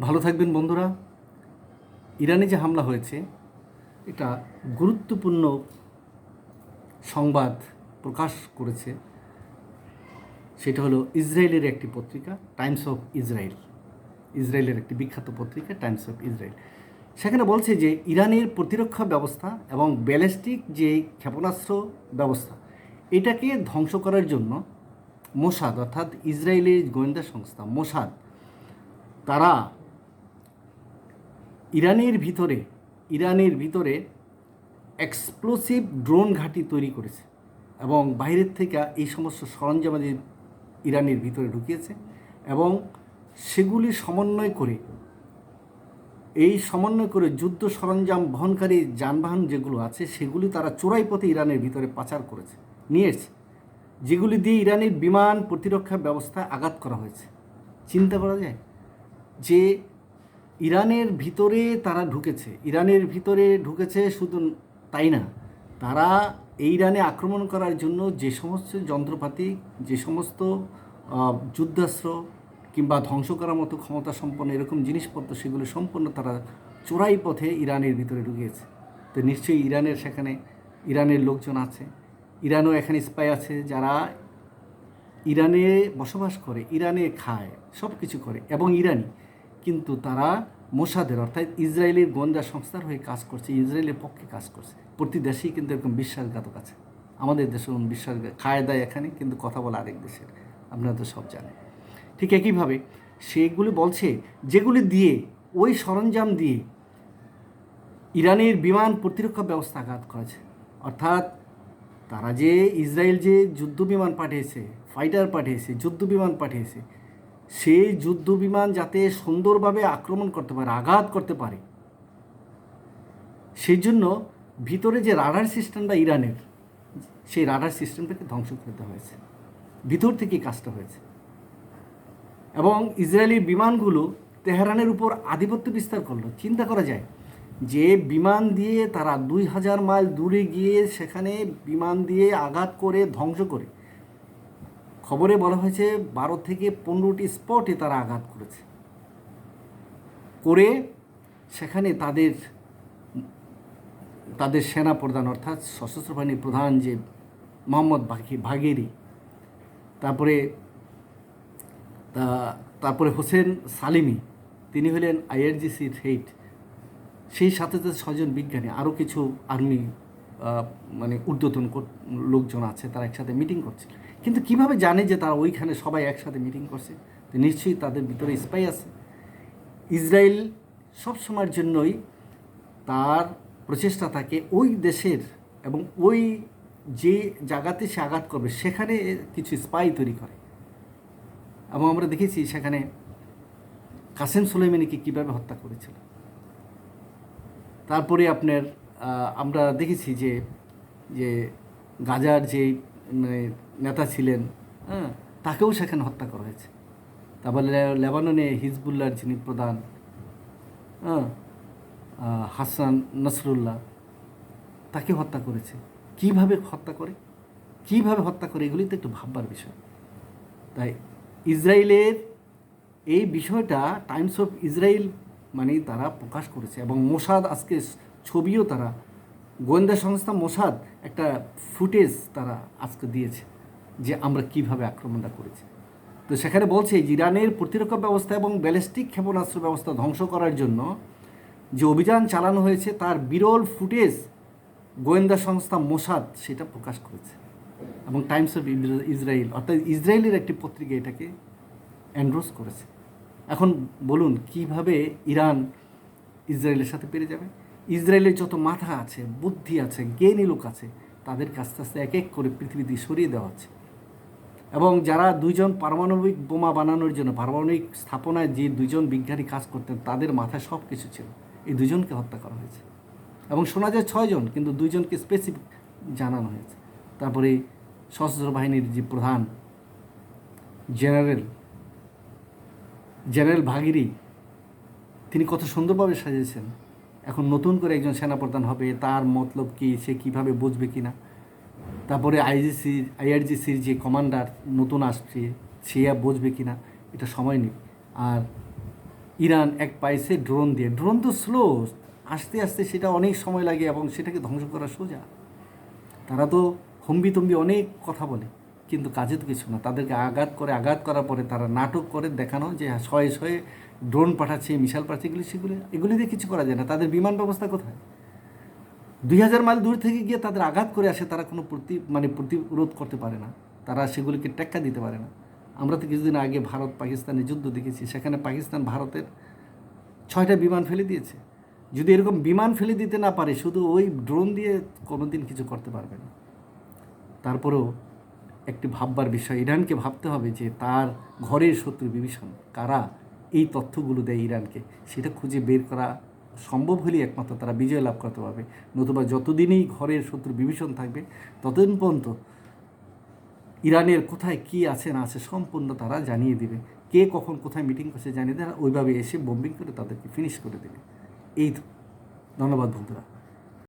ভালো থাকবেন বন্ধুরা। ইরানে যে হামলা হয়েছে, এটা গুরুত্বপূর্ণ সংবাদ প্রকাশ করেছে। সেটা হলো ইসরায়েলের একটি পত্রিকা, টাইমস অফ ইসরায়েল। ইসরায়েলের একটি বিখ্যাত পত্রিকা, টাইমস অফ ইসরায়েল। সেখানে বলছে যে, ইরানের প্রতিরক্ষা ব্যবস্থা এবং ব্যালিস্টিক যে ক্ষেপণাস্ত্র ব্যবস্থা, এটাকে ধ্বংস করার জন্য মোসাদ, অর্থাৎ ইসরায়েলের গোয়েন্দা সংস্থা মোসাদ, তারা ইরানের ভিতরে ইরানের ভিতরে এক্সপ্লোসিভ ড্রোন ঘাঁটি তৈরি করেছে এবং বাইরের থেকে এই সমস্ত সরঞ্জামাদি ইরানের ভিতরে ঢুকিয়েছে এবং সেগুলি সমন্বয় করে, এই সমন্বয় করে যুদ্ধ সরঞ্জাম বহনকারী যানবাহন যেগুলো আছে, সেগুলি তারা চোরাই পথে ইরানের ভিতরে পাচার করেছে নিয়েছে যেগুলি দিয়ে ইরানের বিমান প্রতিরক্ষা ব্যবস্থা আঘাত করা হয়েছে। চিন্তা করা যায় যে ইরানের ভিতরে তারা ঢুকেছে। ইরানের ভিতরে ঢুকেছে শুধু তাই না, তারা এই ইরানে আক্রমণ করার জন্য যে সমস্ত যন্ত্রপাতি, যে সমস্ত যুদ্ধাস্ত্র কিংবা ধ্বংস করার মতো ক্ষমতা সম্পন্ন এরকম জিনিসপত্র সেগুলো সম্পূর্ণ তারা চোরাই পথে ইরানের ভিতরে ঢুকিয়েছে। তো নিশ্চয়ই ইরানের সেখানে ইরানের লোকজন আছে। ইরানও এখানে স্পাই আছে যারা ইরানে বসবাস করে, ইরানে খায় সব কিছু করে এবং ইরানি। কিন্তু তারা মোসাদের, অর্থাৎ ইসরায়েলের গোয়েন্দা সংস্থার হয়ে কাজ করছে, ইসরায়েলের পক্ষে কাজ করছে। প্রতি দেশেই কিন্তু এরকম বিশ্বাসঘাতক আছে। আমাদের দেশে বিশ্বাস খায় এখানে, কিন্তু কথা বলে আরেক দেশের। আপনারা তো সব জানেন। ঠিক একইভাবে সেগুলি বলছে, যেগুলি দিয়ে, ওই সরঞ্জাম দিয়ে ইরানের বিমান প্রতিরক্ষা ব্যবস্থা আঘাত করেছে। অর্থাৎ তারা যে ইসরায়েল যে যুদ্ধ বিমান পাঠিয়েছে ফাইটার পাঠিয়েছে যুদ্ধ বিমান পাঠিয়েছে সেই যুদ্ধ বিমান যাতে সুন্দরভাবে আক্রমণ করতে পারে, আঘাত করতে পারে। সেই জন্য ভিতরে যে রাডার সিস্টেমটা ইরানের, সেই রাডার সিস্টেমটাকে ধ্বংস করতে হয়েছে। ভিতর থেকে কাজটা হয়েছে। এবং ইসরায়েলি বিমানগুলো তেহরানের উপর আধিপত্য বিস্তার করল। চিন্তা করা যায় যে বিমান দিয়ে তারা দুই হাজার মাইল দূরে গিয়ে সেখানে বিমান দিয়ে আঘাত করে, ধ্বংস করে। খবরে বলা হয়েছে, বারো থেকে পনেরোটি স্পটে তারা আঘাত করেছে। করে সেখানে তাদের তাদের সেনা প্রধান অর্থাৎ সশস্ত্র বাহিনীর প্রধান যে মোহাম্মদ বাকি, ভাগেরি, তারপরে তারপরে হোসেন সালিমি, তিনি হলেন আইআরজিসির হেড। সেই সাথে সাথে ছজন বিজ্ঞানী, আরও কিছু আর্মি মানে ঊর্ধ্বতন লোকজন আছে, তারা একসাথে মিটিং করছে। কিন্তু কীভাবে জানে যে তারা ওইখানে সবাই একসাথে মিটিং করছে? নিশ্চয়ই তাদের ভিতরে স্পাই আছে। ইসরায়েল সব সময়ের জন্যই তার প্রচেষ্টা থাকে ওই দেশের এবং ওই যে জায়গাতে সে আঘাত করবে, সেখানে কিছু স্পাই তৈরি করে। এবং আমরা দেখেছি সেখানে কাসেম সুলাইমানিকে কীভাবে হত্যা করেছিল। তারপরে আপনার আমরা দেখেছি যে যে গাজার যে মানে নেতা ছিলেন হ্যাঁ তাকেও সেখানে হত্যা করা হয়েছে। তারপরে লেবাননে হিজবুল্লাহর যিনি প্রধান হ্যাঁ হাসান নসরুল্লাহ, তাকে হত্যা করেছে। কীভাবে হত্যা করে? কীভাবে হত্যা করে? এগুলি তো একটু ভাববার বিষয়। তাই ইসরায়েলের এই বিষয়টা টাইমস অফ ইসরায়েল মানে তারা প্রকাশ করেছে এবং মোসাদ আজকে ছবিও তারা, গোয়েন্দা সংস্থা মোসাদ একটা ফুটেজ তারা আজকে দিয়েছে যে আমরা কীভাবে আক্রমণটা করেছি। তো সেখানে বলছে ইরানের প্রতিরক্ষা ব্যবস্থা এবং ব্যালিস্টিক ক্ষেপণাস্ত্র ব্যবস্থা ধ্বংস করার জন্য যে অভিযান চালানো হয়েছে তার বিরল ফুটেজ গোয়েন্দা সংস্থা মোসাদ সেটা প্রকাশ করেছে। এবং টাইমস অফ ইসরায়েল অর্থাৎ ইসরায়েলের একটি পত্রিকা এটাকে এন্ড্রোস করেছে। এখন বলুন, কীভাবে ইরান ইসরায়েলের সাথে পেরে যাবে? ইসরায়েলের যত মাথা আছে, বুদ্ধি আছে, জ্ঞানী লোক আছে তাদেরকে আস্তে আস্তে এক এক করে পৃথিবী দিয়ে সরিয়ে দেওয়া হচ্ছে এবং যারা দুইজন পারমাণবিক বোমা বানানোর জন্য, পারমাণবিক স্থাপনায় যে দুইজন বিজ্ঞানী কাজ করতেন, তাদের মাথায় সব কিছু ছিল। এই দুজনকে হত্যা করা হয়েছে। এবং শোনা যায় ছয়জন কিন্তু দুইজনকে স্পেসিফিক জানানো হয়েছে। তারপরে সশস্ত্র বাহিনীর যে প্রধান জেনারেল জেনারেল ভাগিরি, তিনি কত সুন্দরভাবে সাজিয়েছেন। এখন নতুন করে একজন সেনাপ্রধান হবে, তার মতলব কি, সে কীভাবে বুঝবে কি না? তারপরে আইজিসি আইআরজিসির যে কমান্ডার নতুন আসছে, সে আর বুঝবে কি না? এটা সময় নেই। আর ইরান এক পাইছে ড্রোন দিয়ে। ড্রোন তো স্লো, আস্তে আস্তে সেটা অনেক সময় লাগে এবং সেটাকে ধ্বংস করা সোজা। তারা তো হম্বি তম্বি অনেক কথা বলে। কিন্তু কাজে তো কিছু না। তাদেরকে আঘাত করে, আঘাত করার পরে তারা নাটক করে, দেখানো যে শয়ে শয়ে ড্রোন পাঠাচ্ছে মিসাইল পাঠাচ্ছে, এগুলি সেগুলি, এগুলি দিয়ে কিছু করা যায় না। তাদের বিমান ব্যবস্থা কোথায়? দুই হাজার মাইল দূর থেকে গিয়ে তাদের আঘাত করে আসে, তারা কোনো প্রতি মানে প্রতিরোধ করতে পারে না। তারা সেগুলিকে টেক্কা দিতে পারে না। আমরা তো কিছুদিন আগে ভারত পাকিস্তানের যুদ্ধ দেখেছি, সেখানে পাকিস্তান ভারতের ছয়টা বিমান ফেলে দিয়েছে। যদি এরকম বিমান ফেলে দিতে না পারে, শুধু ওই ড্রোন দিয়ে কোনো দিন কিছু করতে পারবে না। তারপরেও একটি ভাববার বিষয়। ইরানকে ভাবতে হবে যে তার ঘরের শত্রু বিভীষণ কারা? এই তথ্যগুলো দেয় ইরানকে। সেটা খুঁজে বের করা সম্ভব হলেই একমাত্র তারা বিজয় লাভ করতে পারবে। নতুবা যতদিনই ঘরের শত্রু বিভীষণ থাকবে, ততদিন পর্যন্ত ইরানের কোথায় কি আছে, না আছে সম্পূর্ণ তারা জানিয়ে দিবে। কে কখন কোথায় মিটিং করছে জানিয়ে দেয় ওইভাবে এসে বোম্বিং করে তাদেরকে ফিনিশ করে দেবে। এই। ধন্যবাদ বন্ধুরা।